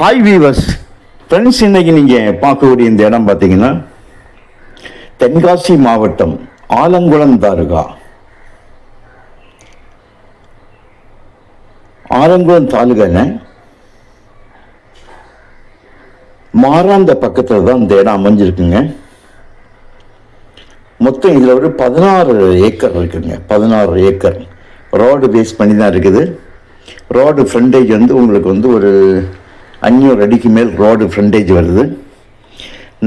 Hi viewers friends இன்னைக்கு நீங்கள் பார்க்கக்கூடிய இந்த இடம் பார்த்தீங்கன்னா தென்காசி மாவட்டம் ஆலங்குளம் தாலுகா ஆலங்குளம் தாலுகான மாறாந்த பக்கத்தில் தான் இந்த இடம் அமைஞ்சிருக்குங்க. மொத்தம் இதில் ஒரு பதினாறு ஏக்கர் இருக்குங்க. பதினாறு ஏக்கர். ரோடு பேஸ் பண்ணி தான் இருக்குது. ரோடு ஃப்ரண்டேஜ் வந்து உங்களுக்கு வந்து ஒரு அஞ்சூறு அடிக்கு மேல் ரோடு ஃப்ரண்டேஜ் வருது.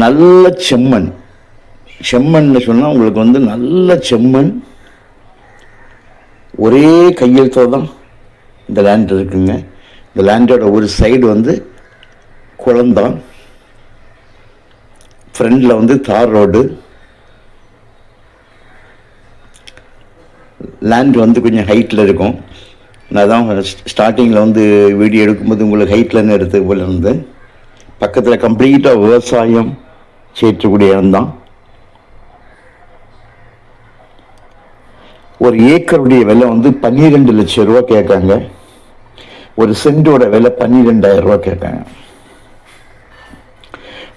நல்ல செம்மண். செம்மண்னு சொன்னால் உங்களுக்கு வந்து நல்ல செம்மண். ஒரே கையெழுத்தோடு தான் இந்த லேண்ட் இருக்குங்க. இந்த லேண்டோட ஒரு சைடு வந்து குளந்தான் ஃப்ரண்டில் வந்து தார் ரோடு. லேண்ட் வந்து கொஞ்சம் ஹைட்டில் இருக்கும். நான் தான் ஸ்டார்டிங்கில் வந்து வீடியோ எடுக்கும்போது உங்களுக்கு ஹைட்லன்னு எடுத்து போல இருந்து பக்கத்தில் கம்ப்ளீட்டாக விவசாயம் செய்யக்கூடிய இடம்தான் ஒரு ஏக்கருடைய விலை வந்து பன்னிரெண்டு லட்சம் ரூபா கேட்காங்க ஒரு சென்டோட விலை பன்னிரெண்டாயிரம் ரூபா கேட்காங்க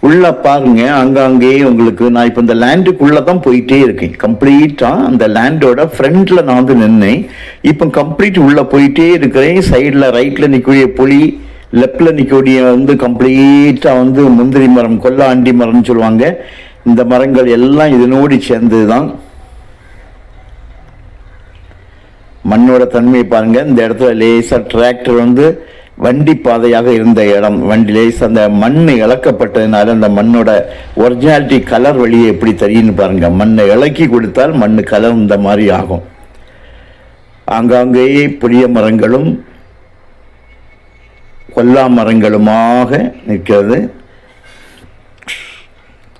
உள்ள பாருங்க அங்கங்கே உங்களுக்கு நான் இப்போ இந்த லேண்டுக்குள்ள தான் போயிட்டே இருக்கேன். கம்ப்ளீட்டா அந்த லேண்டோட ஃப்ரண்ட்ல நான் வந்து நின்னேன். இப்போ கம்ப்ளீட் உள்ள போயிட்டே இருக்கிறேன். சைடில் ரைட்டில் நிற்கக்கூடிய புலி லெஃப்டில் நிற்கக்கூடிய வந்து கம்ப்ளீட்டாக வந்து முந்திரி மரம் கொல்ல ஆண்டி மரம்னு சொல்லுவாங்க. இந்த மரங்கள் எல்லாம் இதனோடு சேர்ந்தது தான் மண்ணோட தன்மையை பாருங்க. இந்த இடத்துல லேசர் டிராக்டர் வந்து வண்டி பாதையாக இருந்த இடம் வண்டி லேஸ் அந்த மண் இழக்கப்பட்டதுனால அந்த மண்ணோட ஒரிஜினாலிட்டி கலர் வழியை எப்படி தெரியும்னு பாருங்க. மண்ணை இலக்கி கொடுத்தால் மண் கலர் இந்த மாதிரி ஆகும். ஆங்காங்கே புளிய மரங்களும் கொல்லா மரங்களுமாக நிற்கிறது.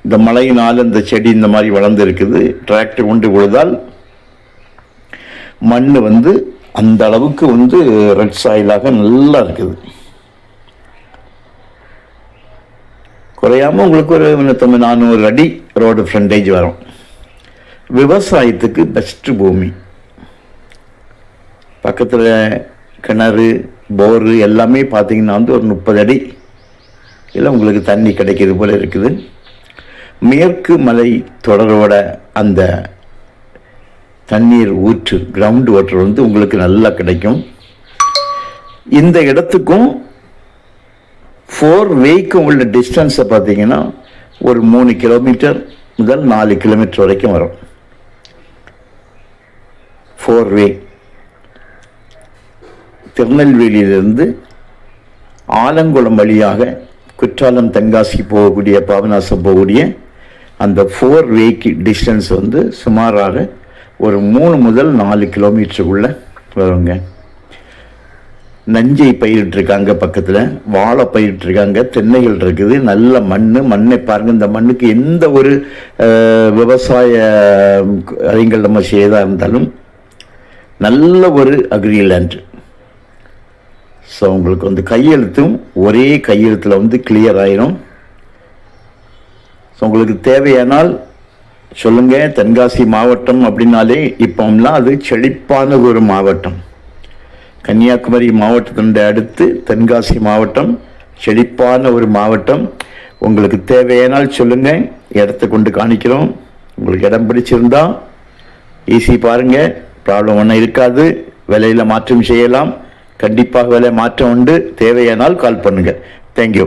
இந்த மழையினால் இந்த செடி இந்த மாதிரி வளர்ந்து இருக்குது டிராக்டர் கொண்டு விழுதால் மண் வந்து அந்த அளவுக்கு வந்து ரெட் சாயிலாக நல்லா இருக்குது. குறையாம உங்களுக்கு ஒரு முன்னூத்தம்பது நானூறு அடி ரோடு ஃப்ரண்டேஜ் வரும். விவசாயத்துக்கு பெஸ்ட்டு பூமி. பக்கத்தில் கிணறு போரு எல்லாமே பார்த்தீங்கன்னா வந்து ஒரு முப்பது அடி. இல்லை உங்களுக்கு தண்ணி கிடைக்கிறது போல இருக்குது. மேற்கு மலை தொடரோட அந்த தண்ணீர் ஊற்று கிரவுண்ட் வாட்டர் வந்து உங்களுக்கு நல்லா கிடைக்கும். இந்த இடத்துக்கும் ஃபோர் வேக்கும் உள்ள டிஸ்டன்ஸை பார்த்தீங்கன்னா ஒரு மூணு கிலோமீட்டர் முதல் நாலு கிலோமீட்டர் வரைக்கும் வரும். ஃபோர் வே திருநெல்வேலியிலிருந்து ஆலங்குளம் வழியாக குற்றாலம் தென்காசி போகக்கூடிய பாபநாசம் போகக்கூடிய அந்த ஃபோர் வேக்கு டிஸ்டன்ஸ் வந்து சுமாராக ஒரு மூணு முதல் நாலு கிலோமீட்டருக்குள்ளே வருங்க. நஞ்சை பயிரிட்டிருக்காங்க பக்கத்தில் வாழை பயிரிட்டிருக்காங்க தென்னைகள் இருக்குது நல்ல மண் மண்ணை பாருங்க இந்த மண்ணுக்கு எந்த ஒரு விவசாய அறிஞர்கள் நம்ம செய்தாக இருந்தாலும் நல்ல ஒரு அக்ரி அக்ரிலேண்ட் ஸோ உங்களுக்கு வந்து கையெழுத்தும் ஒரே கையெழுத்தில் வந்து கிளியர் ஆயிரும். ஸோ உங்களுக்கு தேவையானால் சொல்லுங்க தென்காசி மாவட்டம் அப்படின்னாலே இப்போம்லாம் அது செழிப்பான ஒரு மாவட்டம். கன்னியாகுமரி மாவட்டத்தினுடைய அடுத்து தென்காசி மாவட்டம் செழிப்பான ஒரு மாவட்டம். உங்களுக்கு தேவையானால் சொல்லுங்க இடத்த கொண்டு காணிக்கிறோம். உங்களுக்கு இடம் பிடிச்சிருந்தா ஈஸி பாருங்க ப்ராப்ளம் ஒன்றும் இருக்காது. விலையில் மாற்றம் செய்யலாம். கண்டிப்பாக விலை மாற்றம் உண்டு. தேவையானால் கால் பண்ணுங்கள் தேங்க்யூ